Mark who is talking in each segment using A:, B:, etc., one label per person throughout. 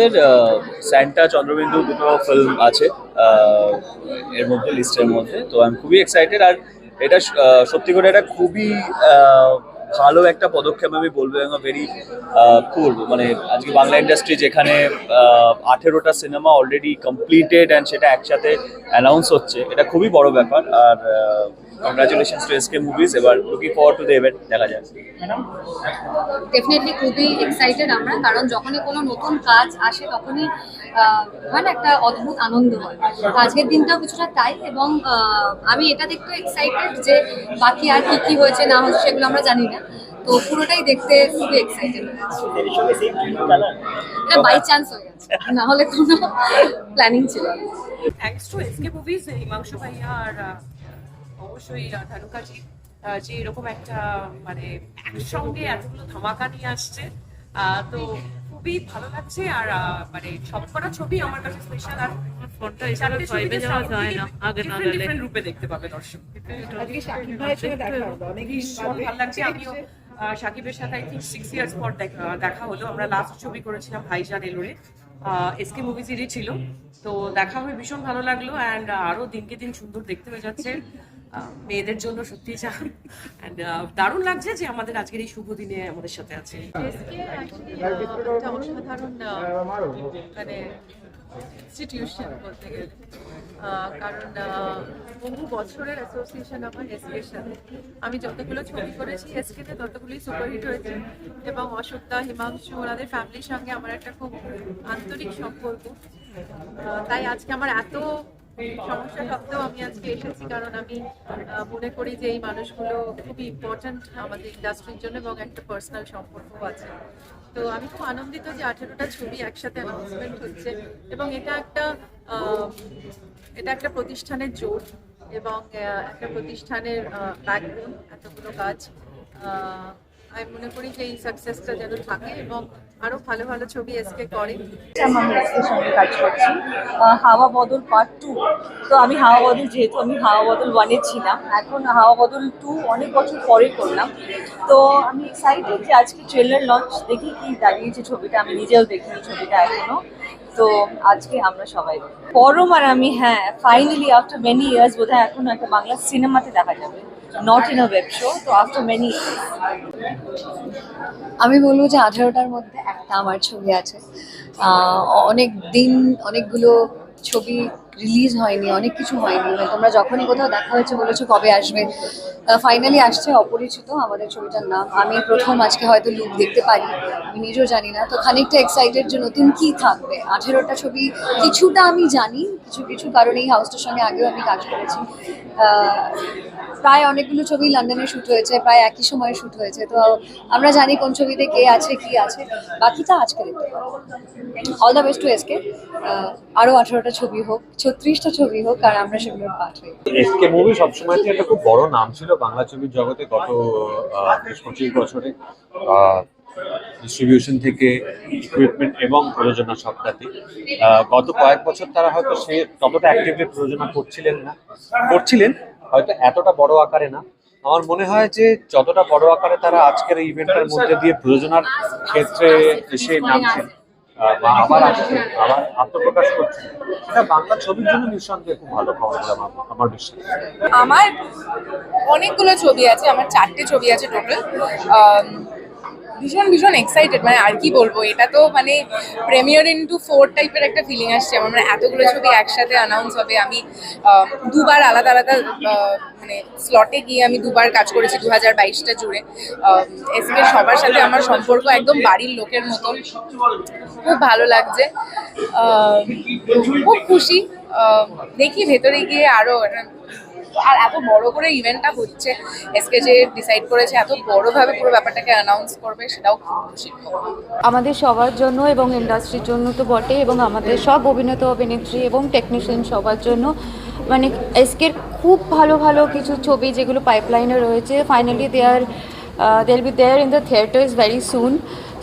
A: আমাদের স্যান্টা চন্দ্রবিন্দু দুটো ফিল্ম আছে এর মধ্যে লিস্টের মধ্যে। তো আমি খুবই এক্সাইটেড আর এটা সত্যি করে এটা খুবই ভালো একটা পদক্ষেপ আমি বলব এবং ভেরি কুল মানে আজকে বাংলা ইন্ডাস্ট্রি যেখানে আঠেরোটা সিনেমা অলরেডি কমপ্লিটেড অ্যান্ড সেটা একসাথে অ্যানাউন্স হচ্ছে, এটা খুবই বড় ব্যাপার। আর কংগ্রাচুলেশন টু এসকে মুভিজ এবার looking forward to the event দেখা যায়
B: ডেফিনেটলি খুবই এক্সাইটেড আমরা কারণ যখনই কোনো নতুন কাজ আসে তখনই আহ, হয় না একটা অদ্ভুত আনন্দ হয়। তো আজকের দিনটাও কিছুটা তাই এবং আমি এটা দেখতে এক্সাইটেড যে বাকি আর কি কি হয়েছে না হয়েছে সেগুলো আমরা জানি না। তো পুরোটাই দেখতে খুবই এক্সাইটেড এটা বাই চান্স হয়ে গেছে না হলে কোনো প্ল্যানিং ছিল না।
C: টু এসকে মুভিজ হিমাংশু ভাইয়া আর অবশ্যই ধানুকাজি আহ, যে এরকম একটা মানে একসঙ্গে এতগুলো ধামাকা নিয়ে আসছে আহ, তো খুবই ভালো লাগছে আর আহ, মানে সবকটা ছবি আমার কাছে স্পেশাল আর
D: ফোনটা এছাড়া ফাইভে যাওয়া যায় না আগে না
C: ডিফারেন্ট ডিফারেন্ট রূপে দেখতে পাবে দর্শক।
E: আজকে শাকিব ভাইয়ের সঙ্গে দেখা হলো অনেক
C: ভালো লাগছে। আমিও আহ, সাকিবের সাথে আই থিঙ্ক সিক্স ইয়ার্স পর দেখা- হলো। আমরা লাস্ট ছবি করেছিলাম ভাইজান এলোরে। এসকে মুভি সিরি ছিল। তো দেখা হয়ে ভীষণ ভালো লাগল অ্যান্ড আরও দিনকে দিন সুন্দর দেখতে হয়ে যাচ্ছে। মেয়েদের জন্য সত্যি চান অ্যান্ড দারুণ লাগছে যে আমাদের আজকের এই শুভ দিনে আমাদের সাথে আছে।
F: অসাধারণ মানে ইনস্টিটিউশন বলতে গেলে। কারণ বহু বছরের অ্যাসোসিয়েশন আমার এসকের সাথে। আমি যতগুলো ছবি করেছি এসকেতে ততগুলোই সুপারহিট হয়েছে। এবং অশোকদা, হিমাংশু, ওনাদের ফ্যামিলির সঙ্গে আমার একটা খুব আন্তরিক সম্পর্ক। তাই আজকে আমার এত আমি আজকে এসেছি, কারণ আমি মনে করি যে এই মানুষগুলো খুবই ইম্পর্ট্যান্ট আমাদের ইন্ডাস্ট্রির জন্য এবং একটা পার্সোনাল আছে। তো আমি খুব আনন্দিত যে ছবি একসাথে অ্যানাউন্সমেন্ট হচ্ছে এবং এটা একটা এটা একটা প্রতিষ্ঠানের জোর এবং একটা প্রতিষ্ঠানের ব্যাকবোন এতগুলো কাজ আমি মনে করি যে এই সাকসেসটা যেন থাকে এবং আরও ভালো ভালো ছবি এসকে করে।
E: আমি এসকের সঙ্গে কাজ করছি। হাওয়া বদল পার্ট টু তো আমি হাওয়া বদল যেহেতু আমি হাওয়া বদল ওয়ানে ছিলাম, এখন হাওয়া বদল টু অনেক বছর পরে করলাম। তো আমি এক্সাইটেড যে আজকে ট্রেলার লঞ্চ দেখি কি দাঁড়িয়েছে ছবিটা। আমি নিজেও দেখিনি ছবিটা এখনও। তো আজকে আমরা সবাই পরম আর আমি হ্যাঁ ফাইনালি আফটার মেনি ইয়ার্স বোধহয় এখনও একটা বাংলা সিনেমাতে দেখা যাবে। Not in a web show তো আফটার মেনি
B: আমি বলব যে আঠারোটার মধ্যে একটা আমার ছবি আছে। অনেক দিন, অনেকগুলো ছবি রিলিজ হয়নি, অনেক কিছু হয়নি। মানে তোমরা যখনই কোথাও দেখা হয়েছে বলেছ কবে আসবে ফাইনালি আসছে অপরিচিত আমাদের ছবিটার নাম। আমি প্রথম, আজকে হয়তো লুক দেখতে পারি, আমি নিজেও জানি না। তো খানিকটা এক্সাইটেড যে নতুন কি থাকবে। আঠেরোটা ছবি, কিছুটা আমি জানি, কিছু কিছু কারণে এই হাউসটার সঙ্গে আগেও আমি কাজ করেছি। প্রায় অনেকগুলো ছবি লন্ডনে শ্যুট হয়েছে, প্রায় একই সময়ে শ্যুট হয়েছে। তো আমরা জানি কোন ছবিতে কে আছে, কি আছে। বাকিটা আজকে দেখতে পাবো। All the best to SK আরও আঠারোটা ছবি হোক, ছত্রিশটা ছবি হোক, আর আমরা সেগুলোর পাঠ
G: এসকে মুভি সবসময় একটা খুব বড় নাম ছিল বাংলা ছবির জগতে গত পঁচিশ বছরে। ডিস্ট্রিবিউশন থেকে ইকুইপমেন্ট এবং প্রযোজনা সবটাতে গত কয়েক বছর তারা হয়তো সে ততটা অ্যাক্টিভলি প্রযোজনা করছিলেন না। করছিলেন, হয়তো এতটা বড় আকারে না। আমার মনে হয় যে যতটা বড় আকারে তারা আজকের ইভেন্টের মধ্যে দিয়ে প্রযোজনার ক্ষেত্রে এসে নামছেন বা আবার আসছে আবার আত্মপ্রকাশ করছে। সেটা বাংলা ছবির জন্য নিঃসন্দেহে খুব ভালো খবর বলে আমার আমার বিশ্বাস।
H: আমার অনেকগুলো ছবি আছে আমার চারটে ছবি আছে টোটাল ভীষণ ভীষণ এক্সাইটেড মানে আর কি বলব, এটা তো মানে প্রেমিয়ার ইন্টু ফোর টাইপের একটা ফিলিং আসছে। আমার মানে এতগুলো ছবি একসাথে অ্যানাউন্স হবে, আমি দুবার আলাদা আলাদা মানে স্লটে গিয়ে আমি দুবার কাজ করেছি দু হাজার বাইশটা জুড়ে। এসকে সবার সাথে আমার সম্পর্ক একদম বাড়ির লোকের মতন। খুব ভালো লাগছে। খুব খুশি। দেখি ভেতরে গিয়ে আরও আর এত বড় করে ইভেন্টটা হচ্ছে এসকে যে ডিসাইড করেছে, এত বড়ভাবে পুরো ব্যাপারটাকে অ্যানাউন্স করবে, সেটাও খুব খুশি
D: আমাদের সবার জন্য এবং ইন্ডাস্ট্রির জন্য তো বটে এবং আমাদের সব অভিনেতা, অভিনেত্রী এবং টেকনিশিয়ান সবার জন্য মানে এসকের খুব ভালো ভালো কিছু ছবি যেগুলো পাইপলাইনে রয়েছে finally they are they will be there in the theatres very soon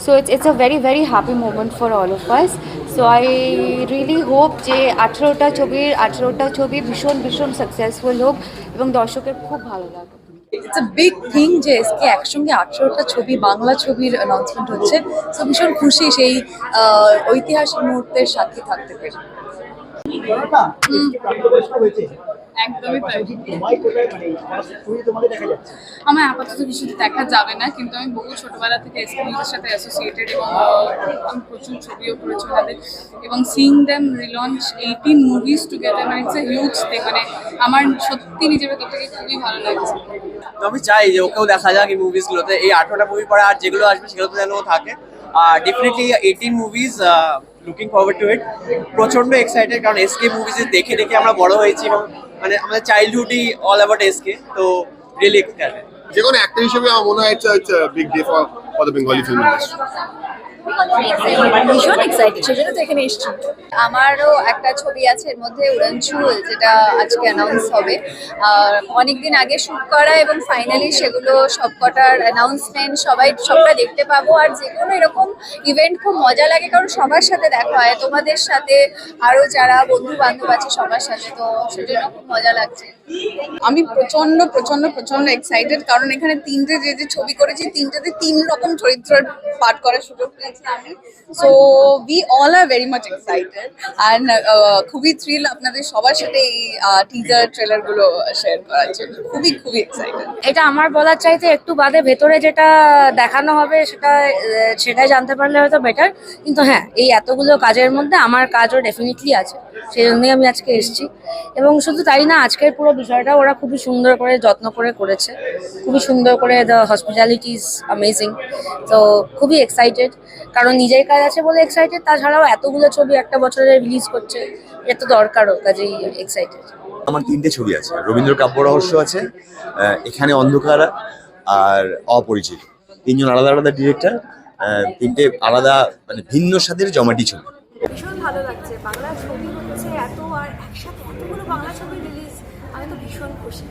D: so it's it's a very very happy moment for all of us so I really hope যে আঠেরোটা ছবির আঠেরোটা ছবি ভীষণ ভীষণ সাকসেসফুল হোক এবং দর্শকের খুব ভালো লাগে
I: ইটস আ বিগ থিং যে এসকে একসঙ্গে আঠেরোটা ছবি বাংলা ছবির অ্যানাউন্সমেন্ট হচ্ছে। তো ভীষণ খুশি সেই আহ, ঐতিহাসিক মুহূর্তের সাথে থাকতে পেরে।
J: একদমই তাই। আমার আপাতত কিছু দেখা যাবে না কিন্তু আমি বহু ছোটবেলা থেকে এসপিএসের সাথে অ্যাসোসিয়েটেড এবং আমি প্রচুর ছবিও করেছি ওনাদের। এবং seeing them relaunch eighteen movies together মানে ইটস এ হিউজ থিং মানে আমার সত্যি নিজের ভেতর থেকে খুবই ভালো লাগছে।
K: তো আমি চাই যে ওকেও দেখা যাক এই মুভিস গুলোতে। এই আঠারোটা মুভি পরে আর যেগুলো আসবে সেগুলোতে যেন থাকে। আর definitely eighteen movies looking forward to it প্রচণ্ড এক্সাইটেড কারণ এসকে মুভিজ দেখে দেখে আমরা বড় হয়েছি এবং মানে আমাদের চাইল্ডহুডই অল অ্যাবাউট এসকে তো রিয়েলি এক্সাইটেড
L: যে কোনো অ্যাক্টর হিসেবে আমার মনে হয় it's big day for for the Bengali film industry
M: ভীষণ এক্সাইটেড সেজন্য তো এখানে এসেছি। আমারও একটা ছবি আছে এর মধ্যে উড়ানচুল যেটা আজকে অ্যানাউন্স হবে। আর অনেকদিন আগে শুট করা এবং ফাইনালি সেগুলো সবকটার অ্যানাউন্সমেন্ট সবাই সবটা দেখতে পাবো। আর যে কোনো এরকম ইভেন্ট খুব মজা লাগে কারণ সবার সাথে দেখা হয়। তোমাদের সাথে আরও যারা বন্ধু বান্ধব আছে সবার সাথে তো সেজন্য খুব মজা লাগছে।
H: আমি প্রচণ্ড প্রচণ্ড প্রচণ্ড এক্সাইটেড কারণ এখানে তিনটে যে যে ছবি করেছি তিনটেতে তিন রকম চরিত্রের পাঠ করার সুযোগ পেয়েছি। So we all are very much excited and খুবই থ্রিল আপনাদের সবার সাথে এই টিজার ট্রেলারগুলো শেয়ার করার জন্য। খুবই খুবই এক্সাইটেড
N: এটা আমার বলার চাইতে একটু বাদে ভেতরে যেটা দেখানো হবে সেটা সেটাই জানতে পারলে হয়তো বেটার কিন্তু হ্যাঁ এই এতগুলো কাজের মধ্যে আমার কাজও ডেফিনেটলি আছে। সেই জন্যই আমি আজকে এসেছি। এবং শুধু তাই না, আজকের পুরো বিষয়টা ওরা খুবই সুন্দর করে, যত্ন করে করেছে। খুবই সুন্দর করে দ্য হসপিটালিটি ইজ অ্যামেজিং তো খুবই এক্সাইটেড কারণ নিজের কাজ আছে বলে এক্সাইটেড তাছাড়াও এতগুলো ছবি একটা বছরে রিলিজ করছে এটা তো দরকারও, কাজেই এক্সাইটেড
O: আমার তিনটে ছবি আছে, রবীন্দ্র কাব্য রহস্য আছে এখানে অন্ধকার আর অপরিচিত। তিনজন আলাদা আলাদা ডিরেক্টর তিনটে আলাদা মানে ভিন্ন স্বাদের জমাটি ছবি।
M: ভীষণ ভালো লাগছে। বাংলা ছবি হচ্ছে এত আর একসাথে এতগুলো বাংলা ছবি রিলিজ আমি তো ভীষণ খুশি।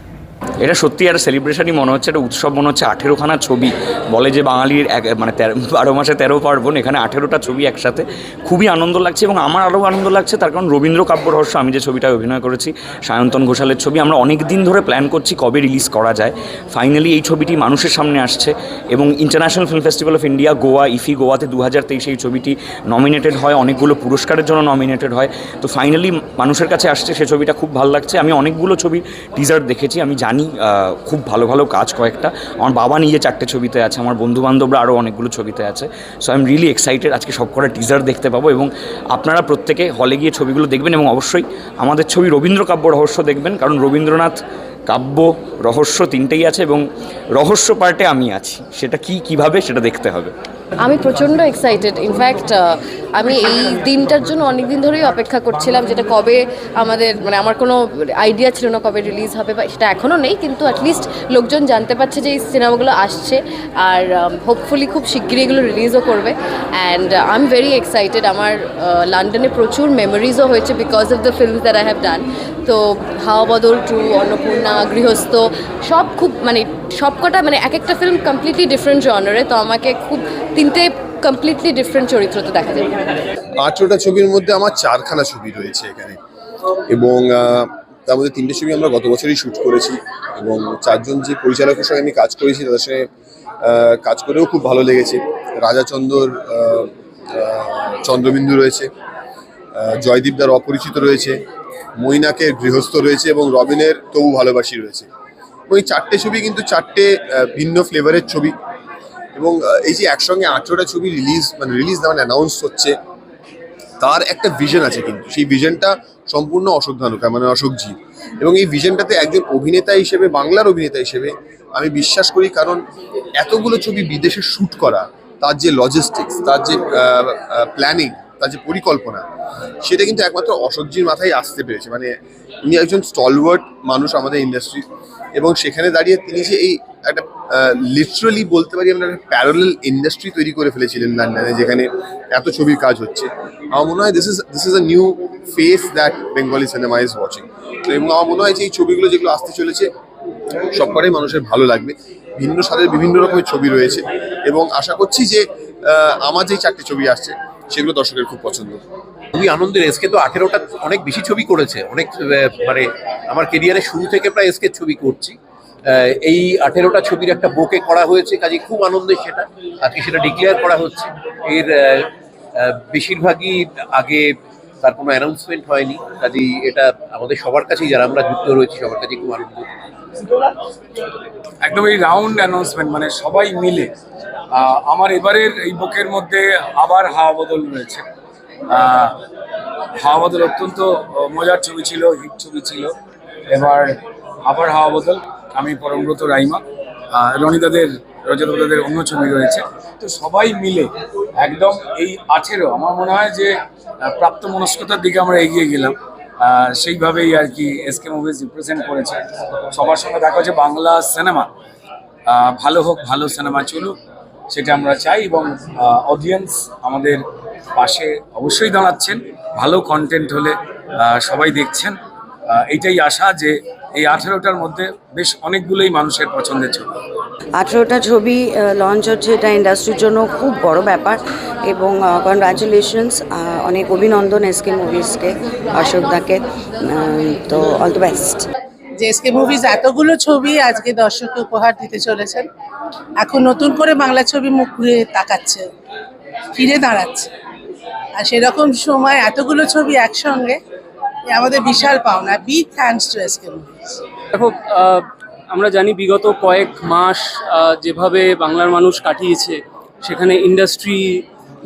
P: এটা সত্যি একটা সেলিব্রেশনই মনে হচ্ছে, একটা উৎসব মনে হচ্ছে, আঠেরোখানা ছবি। বলে যে বাঙালির এক মানে তেরো, বারো মাসে তেরো পার্বণ, এখানে আঠেরোটা ছবি একসাথে। খুবই আনন্দ লাগছে এবং আমার আরও আনন্দ লাগছে, তার কারণ রবীন্দ্র কাব্য রহস্য, আমি যে ছবিটায় অভিনয় করেছি, সায়ন্তন ঘোষালের ছবি, আমরা অনেক দিন ধরে প্ল্যান করছি কবে রিলিজ করা যায়। ফাইনালি এই ছবিটি মানুষের সামনে আসছে এবং international film festival of India Goa, IFFI গোয়াতে দু হাজার তেইশে এই ছবিটি নমিনেটেড হয়, অনেকগুলো পুরস্কারের জন্য নমিনেটেড হয়। তো ফাইনালি মানুষের কাছে আসছে, সে ছবিটা খুব ভালো লাগছে। আমি অনেকগুলো ছবি টিজার দেখেছি, আমি জানি খুব ভালো ভালো কাজ কয়েকটা। আমার বাবা নিজে চারটে ছবিতে আছে, আমার বন্ধু বান্ধবরা আরও অনেকগুলো ছবিতে আছে। So I am really excited আজকে সব কটা টিজার দেখতে পাবো এবং আপনারা প্রত্যেকে হলে গিয়ে ছবিগুলো দেখবেন এবং অবশ্যই আমাদের ছবি রবীন্দ্র কাব্য রহস্য দেখবেন, কারণ রবীন্দ্রনাথ কাব্য রহস্য তিনটেই আছে এবং রহস্য পার্টে আমি আছি। সেটা কি, কীভাবে সেটা দেখতে হবে।
N: আমি প্রচণ্ড এক্সাইটেড ইনফ্যাক্ট আমি এই দিনটার জন্য অনেক দিন ধরেই অপেক্ষা করছিলাম যেটা কবে আমাদের মানে আমার কোনো আইডিয়া ছিল না কবে রিলিজ হবে বা সেটা এখনও নেই, কিন্তু অ্যাটলিস্ট লোকজন জানতে পারছে যে এই সিনেমাগুলো আসছে আর হোপফুলি খুব শিগগিরই এগুলো রিলিজও করবে। And I am very excited আমার লন্ডনে প্রচুর মেমোরিজও হয়েছে because of the film that I have done তো হাওয়া বদল টু অন্নপূর্ণা, গৃহস্থ, সব খুব মানে সবকটা মানে এক একটা ফিল্ম কমপ্লিটলি ডিফারেন্ট জনারে তো আমাকে খুব তিনটে কমপ্লিটলি ডিফারেন্ট চরিত্রতে দেখা যায়
L: আঠেরোটা ছবির মধ্যে আমার চারখানা ছবি রয়েছে এখানে। এবং তার মধ্যে তিনটে ছবি আমরা গত বছরই শ্যুট করেছি। এবং চারজন যে পরিচালকের সঙ্গে আমি কাজ করেছি তাদের সঙ্গে কাজ করেও খুব ভালো লেগেছে। রাজাচন্দর চন্দ্রবিন্দু রয়েছে। আহ, জয়দীপ দার অপরিচিত রয়েছে। মৈনাকের গৃহস্থ রয়েছে এবং রবিনের তবু ভালোবাসি রয়েছে। এই চারটে ছবি কিন্তু চারটে ভিন্ন ফ্লেভারের ছবি। এবং এই যে একসঙ্গে আঠেরোটা ছবি রিলিজ মানে রিলিজ না মানে অ্যানাউন্স হচ্ছে, তার একটা ভিশন আছে কিন্তু। সেই ভিশনটা সম্পূর্ণ অশোক ধানুকা মানে অশোকজি। এবং এই ভিশনটাতে একজন অভিনেতা হিসেবে, বাংলার অভিনেতা হিসেবে আমি বিশ্বাস করি, কারণ এতগুলো ছবি বিদেশে শ্যুট করা, তার যে লজিস্টিক্স তার যে প্ল্যানিং তার যে পরিকল্পনা, সেটা কিন্তু একমাত্র অশোকজির মাথায় আসতে পেরেছে। মানে উনি একজন স্টলওয়ার্ড মানুষ আমাদের ইন্ডাস্ট্রি এবং সেখানে দাঁড়িয়ে তিনি যে এই একটা লিটারালি বলতে পারি আমরা একটা প্যারালাল ইন্ডাস্ট্রি তৈরি করে ফেলেছিলেন লন্ডনে, যেখানে এত ছবির কাজ হচ্ছে। আমার মনে হয় this is this is a new face that Bengali cinema is watching তো এবং আমার মনে হয় যে এই ছবিগুলো যেগুলো আসতে চলেছে, সবকটাই মানুষের ভালো লাগবে। ভিন্ন স্বাদের বিভিন্ন রকমের ছবি রয়েছে এবং আশা করছি যে আমার যেই চারটে ছবি আসছে, সেগুলো দর্শকের খুব পছন্দ।
Q: খুবই আনন্দের। এসকে তো আঠেরোটা অনেক বেশি ছবি করেছে। অনেক মানে আমার কেরিয়ারের শুরু থেকে প্রায় এসকে ছবি করছি। এই আঠেরোটা ছবির একটা বুকে করা হয়েছে, কাজে খুব আনন্দের সেটা। আজকে সেটা ডিক্লেয়ার করা হচ্ছে। এর বেশিরভাগই আগে তার কোনো অ্যানাউন্সমেন্ট হয়নি। কাজেই এটা আমাদের সবার কাছেই, যারা আমরা যুক্ত রয়েছি, সবার কাছেই খুব আনন্দ
R: একদম এই রাউন্ড অ্যানাউন্সমেন্ট মানে সবাই মিলে আমার এবারের এই বুকের মধ্যে আবার হাওয়া বদল রয়েছে। হাওয়া বদল অত্যন্ত মজার ছবি ছিল হিট ছবি ছিল। এবার আবার হাওয়া বদল। আমি পরমব্রত রাইমা আহ, রনিদাদের রজতদাদের অন্য ছবি রয়েছে। তো সবাই মিলে একদম এই আঠেরো আমার মনে হয় যে প্রাপ্ত মনস্কতার দিকে আমরা এগিয়ে গেলাম। সেইভাবেই আর কি এসকে মুভিজ রিপ্রেজেন্ট করেছে। সবার সঙ্গে দেখা হচ্ছে বাংলা সিনেমা ভালো হোক ভালো সিনেমা চলুক সেটা আমরা চাই এবং অডিয়েন্স আমাদের পাশে অবশ্যই দাঁড়াচ্ছেন। ভালো কন্টেন্ট হলে সবাই দেখছেন। এইটাই আশা যে এই আঠেরোটার মধ্যে বেশ অনেকগুলোই মানুষের পছন্দের ছবি।
S: আঠেরোটা ছবি লঞ্চ হচ্ছে এটা ইন্ডাস্ট্রির জন্য খুব বড় ব্যাপার এবং কনগ্রাচুলেশনস অনেক অভিনন্দন এসকে মুভিজকে অশোকদাকে তো অল দ্য বেস্ট
I: যে এসকে মুভিজ এতগুলো ছবি আজকে দর্শককে উপহার দিতে চলেছেন এখন নতুন করে বাংলা ছবি মুখ ঘুরে তাকাচ্ছে ফিরে দাঁড়াচ্ছে। আর সেরকম সময় এতগুলো ছবি একসঙ্গে আমাদের বিশাল পাওনা big thanks to SK movies
T: দেখো আমরা জানি বিগত কয়েক মাস যেভাবে বাংলার মানুষ কাটিয়েছে, সেখানে ইন্ডাস্ট্রি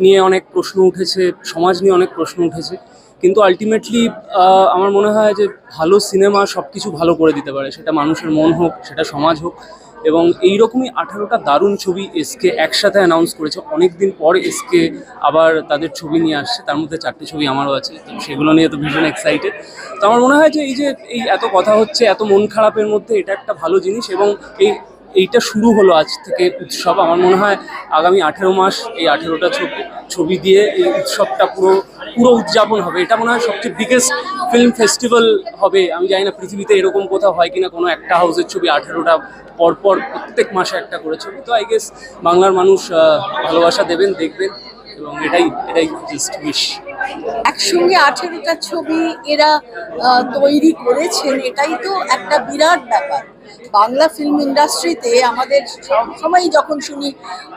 T: নিয়ে অনেক প্রশ্ন উঠেছে, সমাজ নিয়ে অনেক প্রশ্ন উঠেছে, কিন্তু আলটিমেটলি আমার মনে হয় যে ভালো সিনেমা সব কিছু ভালো করে দিতে পারে। সেটা মানুষের মন হোক, সেটা সমাজ হোক। এবং এইরকমই আঠারোটা দারুণ ছবি এসকে একসাথে অ্যানাউন্স করেছে। অনেক দিন পর এসকে আবার তাদের ছবি নিয়ে আসছে। তার মধ্যে চারটে ছবি আমারও আছে, তো সেগুলো নিয়ে তো ভীষণ এক্সাইটেড তো আমার মনে হয় যে এই যে এই এত কথা হচ্ছে, এত মন খারাপের মধ্যে এটা একটা ভালো জিনিস এবং এই এইটা শুরু হলো আজ থেকে উৎসব। আমার মনে হয় আগামী আঠেরো মাস এই আঠেরোটা ছবি ছবি দিয়ে এই উৎসবটা পুরো পুরো উদযাপন হবে। এটা মনে হয় সবচেয়ে বিগেস্ট ফিল্ম ফেস্টিভ্যাল হবে। আমি জানি না পৃথিবীতে এরকম কোথাও হয় কিনা, কোনো একটা হাউসের ছবি আঠেরোটা পরপর প্রত্যেক মাসে একটা করে ছবি তো আই গেস বাংলার মানুষ ভালোবাসা দেবেন, দেখবেন এবং এটাই এটাই জাস্ট উইশ
I: একসঙ্গে আঠেরোটা ছবি এরা তৈরি করেছেন, এটাই তো একটা বিরাট ব্যাপার। বাংলা ফিল্ম ইন্ডাস্ট্রিতে আমাদের সবসময় যখন শুনি,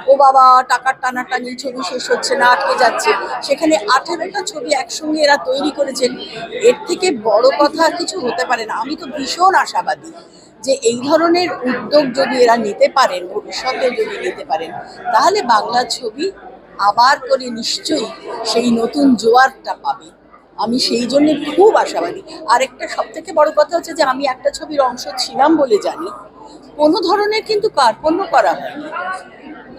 I: ও বাবা, টাকার টানাটানি, ছবি শেষ হচ্ছে না, আটকে যাচ্ছে। সেখানে আঠেরোটা ছবি একসঙ্গে এরা তৈরি করেছেন। এর থেকে বড় কথা কিছু হতে পারে না। আমি তো ভীষণ আশাবাদী যে এই ধরনের উদ্যোগ যদি এরা নিতে পারেন, ভবিষ্যতে যদি নিতে পারেন, তাহলে বাংলা ছবি আবার করে নিশ্চয়ই সেই নতুন জোয়ারটা পাবে। আমি সেই জন্য খুব আশাবাদী। আরেকটা সব থেকে বড় কথা হচ্ছে যে আমি একটা ছবির অংশ ছিলাম বলে জানি। কোনো ধরনের কিন্তু কার্পণ্য করা হয়নি।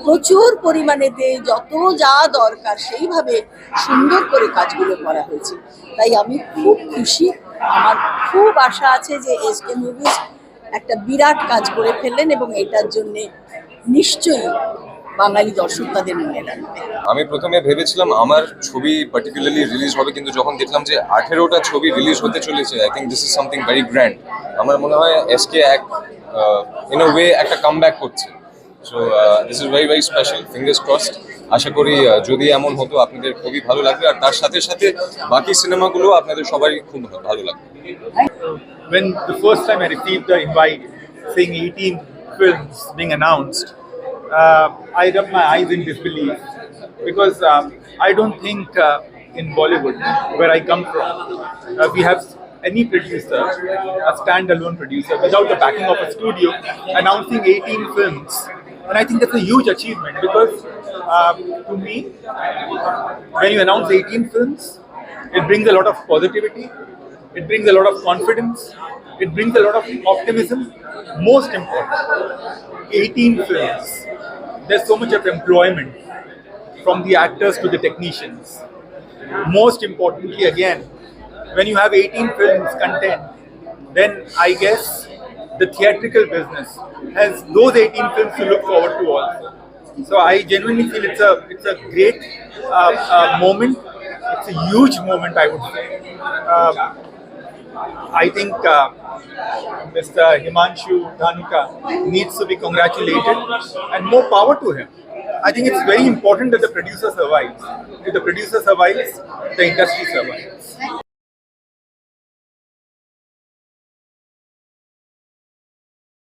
I: প্রচুর পরিমাণেতে যত যা দরকার সেইভাবে সুন্দর করে কাজগুলো করা হয়েছে। তাই আমি খুব খুশি। আমার খুব আশা আছে যে এস কে মুভিজ একটা বিরাট কাজ করে ফেললেন এবং এটার জন্যে নিশ্চয়ই বাঙালি দর্শক তাদের মনে রাখবে।
U: আমি প্রথমে ভেবেছিলাম আমার ছবি পার্টিকুলারলি রিলিজ হবে কিন্তু যখন দেখলাম যে আঠেরোটা ছবি রিলিজ হতে চলেছে I think this is something very grand আমার মনে হয় এসকে এক ইন আ ওয়ে একটা কাম ব্যাক করছে so this is very very special fingers crossed আশা করি যদি এমন হতো আপনাদের খুবই ভালো লাগবে। আর তার সাথে সাথে বাকি সিনেমাগুলো আপনাদের সবারই খুব ভালো লাগবে।
V: When the first time I received the invite, seeing 18 films being announced, I rubbed my eyes in disbelief because um, I don't think uh, in Bollywood, where I come from, uh, we have any producer, a standalone producer, without the backing of a studio, announcing 18 films. And I think that's a huge achievement because um, to me, when you announce 18 films, it brings a lot of positivity, it brings a lot of confidence, it brings a lot of optimism. Most important, 18 films. There's so much of employment from the actors to the technicians. Most importantly, again, when you have 18 films content, then I guess the theatrical business has those 18 films to look forward to also. So I genuinely feel it's a it's a great uh, uh, moment. It's a huge moment, I would say. Um, I think uh, Mr. Himanshu Dhanuka needs to be congratulated and more power to him. I think it's very important that the producer survives. If the producer survives, the industry survives.